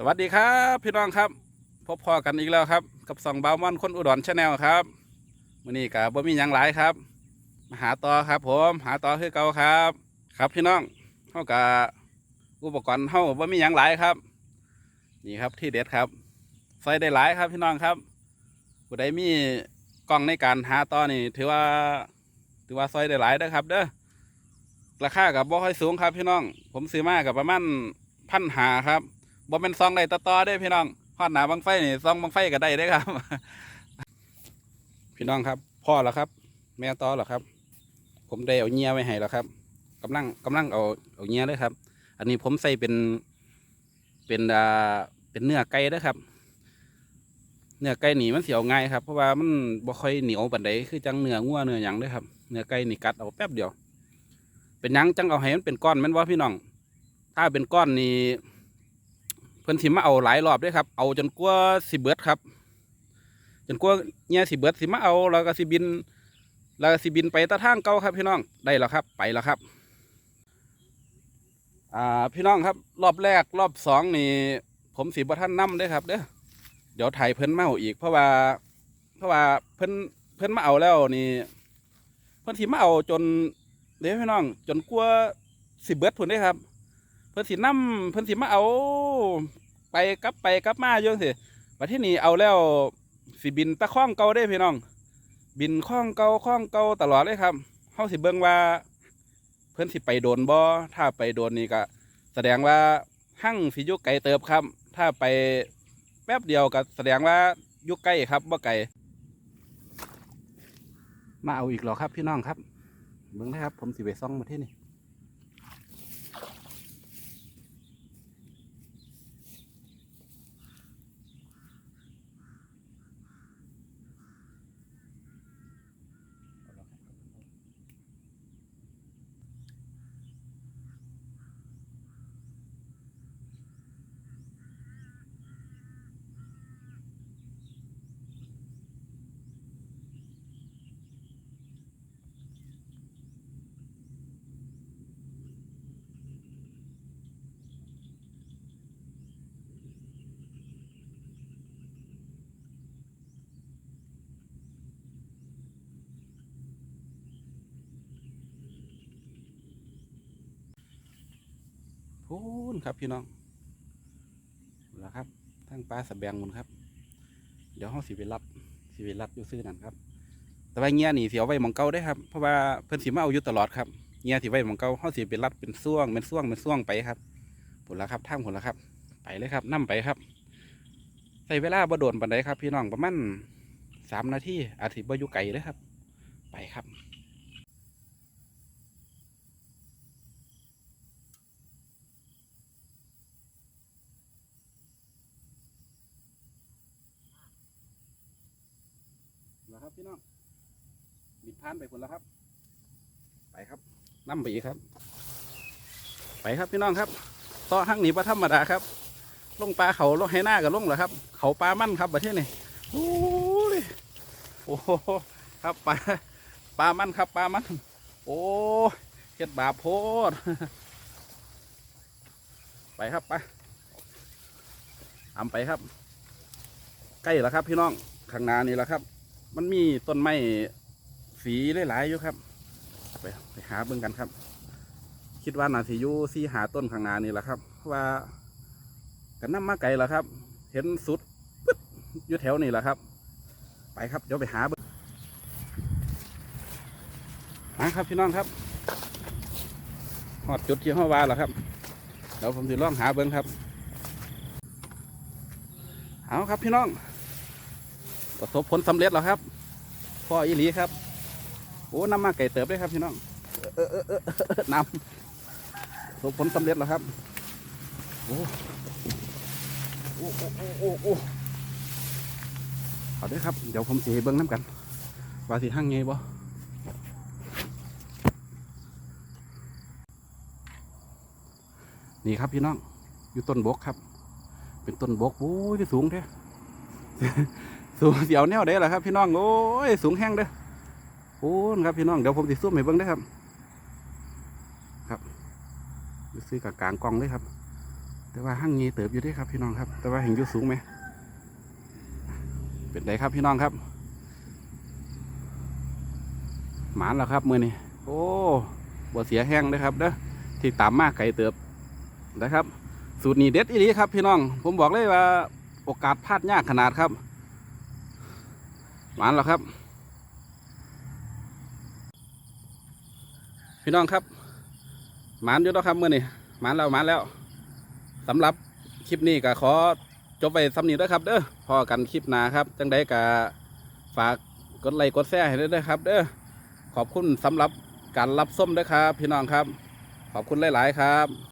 สวัสดีครับพี่น้องครับ พบพอกันอีกแล้วครับ กับสองบาวมอนคนอุดรชาแนลครับวันนี้กับบ่มีหยังหลายครับ มาหาต่อครับผมหาต่อคือเก่าครับ ครับพี่น้องเท่ากับอุปกรณ์เท่าบ่มีหยังหลายครับ นี่ครับที่เด็ดครับใส่ได้หลายครับพี่น้องครับผู้ใดมีกล้องในการหาต่อนี่ ถือว่า ถือว่าซอยได้หลายเด้อครับ เด้อราคากับบ่ค่อยสูงครับพี่น้อง ผมซื้อมากับประมาณพันหาครับ บ่เป็นซองได้ต่อๆได้พี่น้องฮอดหนาบังไฟนี่ซองบังไฟก็ได้ได้ครับ พี่น้องครับ พ่อแล้วครับ แม่ต่อแล้วครับ ผมได้เอาเงียไว้ให้แล้วครับกำลังกำลังเอาเอาเงียเลยครับ อันนี้ผมใส่เป็นเป็นอ่าเป็นเนื้อไก่เด้อครับ เนื้อไก่หนีมันเสียวง่ายครับ เพราะว่ามันบ่ค่อยเหนียวปานใดคือจังเนื้องัวเนื้อหยังเด้อครับเนื้อไก่นี่กัดเอาแป๊บเดียว เป็นยังจังเอาให้มันเป็นก้อนแม่นว่าพี่น้อง ถ้าเป็นก้อนนี่ พิ่นสิมาเอาหลายรอบด้วยครับ เอาจนกว่าสิเบิดครับ จนกว่าเนี่ยสิเบิดสิมาเอาแล้วก็สิบิน แล้วก็สิบินไปตะทางเก่าครับ พี่น้องได้แล้วครับ ไปแล้วครับอ่าพี่น้องครับ รอบแรกรอบสองนี่ผมสิบท่านนํเด้อครับเด้อเดี๋ยวถ่ายเพิ่นมาเอาอีก เพราะว่า เพราะว่าเพิ่นเพิ่นมาเอาแล้วนี่เพิ่นสิมาเอาจนเดี๋ยวพี่น้อง จนกว่าสิเบิดพุ่นเด้ครับ เพิ่นสินํเพิ่นสิมาเอา ไปกลับไปกลับมาอยู่จังซี่บัดที่นี่เอาแล้วสิบินตะข้องเก่าได้พี่น้อง บินข้องเก่าข้องเก่าตลอดเลยครับเฮาสิเบิ่งว่า เพิ่นสิไปโดนบ่ถ้าไปโดนนี่ก็แสดงว่าหั่งสิอยู่ไกลเติบครับ ถ้าไปแป๊บเดียวก็แสดงว่าอยู่ใกล้ครับบ่ไกลมาเอาอีกหรอครับพี่น้องครับเบิ่งนะครับ ผมสิไปซ่องมาที่นี่ พูนครับพี่น้องแล้วครับทั้งปลาสะแบงหมันครับ เดี๋ยวห้องสีไปรับสีไปรับอยู่ซื้อนั่นครับ แต่ว่าเงี้ยนี่เสียไว้มองเก่าได้ครับ เพราะว่าเพิ่นสีมาเอาอยู่ตลอดครับเงี้ยสีไว้มองเก่าห้องสีไปรับเป็นซ่วงเป็นซ่วงเป็นซ่วงไปครับผลละครับทางผลละครับ ไปเลยครับนั่ไปครับ ใส่เวลาบ่โดนปันใดครับ พี่น้องประมาณสามนาทีอาทิตย์บ่อยู่ไกลเลยครับ ไปครับ แล้วครับพี่น้องบิดพานไปคนแล้วครับ ไปครับนั่ไปอีกครับ ไปครับพี่น้องครับต่อห้างหนีปลาธรรมดาครับลงปลาเขาลงให้หน้ากับลงเหรอครับ เขาปลามั่นครับประเทศนี้โอ้ยโอ้โหครับปลาปลามั่นครับปลามั่นโอ้ยเฮ็ดบาปโพดไปครับไปอำไปครับ ใกล้แล้วครับพี่น้องข้างหน้านี่แหละครับ มันมีต้นไม้สีหลายๆอยู่ครับ ไปไปหาเบิ่งกันครับ คิดว่านาสิอยูซี่หาต้นข้างหน้านี่แหละครับ ว่ากันน้ำมาไกลแล้วครับ เห็นสุดปึ๊ดอยู่แถวนี่แหละครับ ไปครับเดี๋ยวไปหาเบิ่งมาครับพี่น้องครับหอดจุดที่ห้าวาแล้วครับเดี๋ยวผมจะลองหาเบิ่งครับ เอาครับพี่น้อง ประสบผลสำเร็จแล้วครับพ่ออีหลีครับ โอ้น้ำมาไก่เติบเลยครับพี่น้องเออเออเออเออเออนำประสบผลสำเร็จแล้วครับโอ้โอ้โอ้โอ้โอ้โอ้เอาเด้วยครับ เดี๋ยวผมจะเบิ้งน้ำกัน ว่าสิหั่งไงบ่นี่ครับพี่น้อง อยู่ต้นบกครับ เป็นต้นบกโอ้ยสูงแท้ สูงเสียวแนวเด้อล่ะครับ พี่น้องโอ้ยสูงแห้งเด้อโอ้นครับพี่น้องเดี๋ยวผมติดซุ้มให้เบิ่งเด้ครับ ครับยู่ซื้อกับกลางกองเลยครับ แต่ว่าหั่งงี้เติบอยู่ด้วยครับ พี่น้องครับ แต่ว่าเห็นอยู่สูงไหมเป็นไรครับพี่น้องครับ หมานแล้วครับมือนี้โอ้บ่เสียแห้งเลยครับเด้อที่ตามมากไก่เติบนะครับ สูตรนี้เด็ดอีหลีครับ พี่น้อง ผมบอกเลยว่าโอกาสพลาดยากขนาดครับ หมานแล้วครับ พี่น้องครับ หมานอยู่แล้วครับเมื่อนี้หมานแล้วหมานแล้วสำหรับคลิปนี้ก็ขอจบไปสำนีด้วยครับ เด้อพอกันคลิปหน้าครับ จังใดก็ฝากกดไลค์กดแชร์ให้ด้วยนะครับ เด้อขอบคุณสำหรับการรับส้มด้วยครับ พี่น้องครับ ขอบคุณหลาย ๆ ครับ